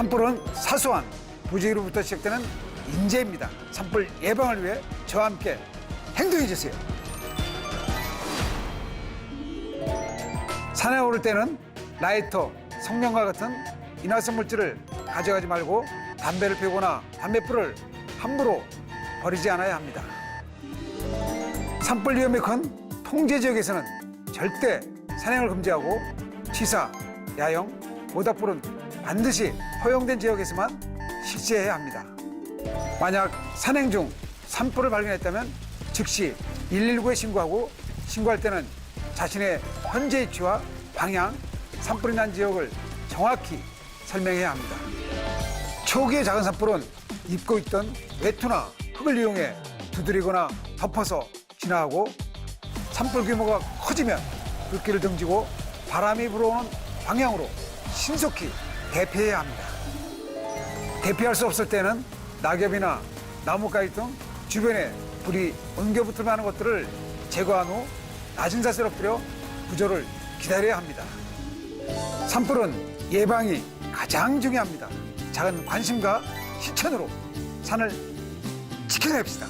산불은 사소한 부지로부터 시작되는 인재입니다. 산불 예방을 위해 저와 함께 행동해 주세요. 산에 오를 때는 라이터, 성냥과 같은 인화성 물질을 가져가지 말고 담배를 피우거나 담배불을 함부로 버리지 않아야 합니다. 산불 위험이 큰 통제 지역에서는 절대 산행을 금지하고 취사, 야영, 모닥불은 반드시 허용된 지역에서만 실시해야 합니다. 만약 산행 중 산불을 발견했다면 즉시 119에 신고하고 신고할 때는 자신의 현재 위치와 방향, 산불이 난 지역을 정확히 설명해야 합니다. 초기의 작은 산불은 입고 있던 외투나 흙을 이용해 두드리거나 덮어서 진화하고 산불 규모가 커지면 불길을 등지고 바람이 불어오는 방향으로 신속히 대피해야 합니다. 대피할 수 없을 때는 낙엽이나 나뭇가지 등 주변에 불이 옮겨붙을 만한 것들을 제거한 후 낮은 자세로 엎드려 구조를 기다려야 합니다. 산불은 예방이 가장 중요합니다. 작은 관심과 실천으로 산을 지켜냅시다.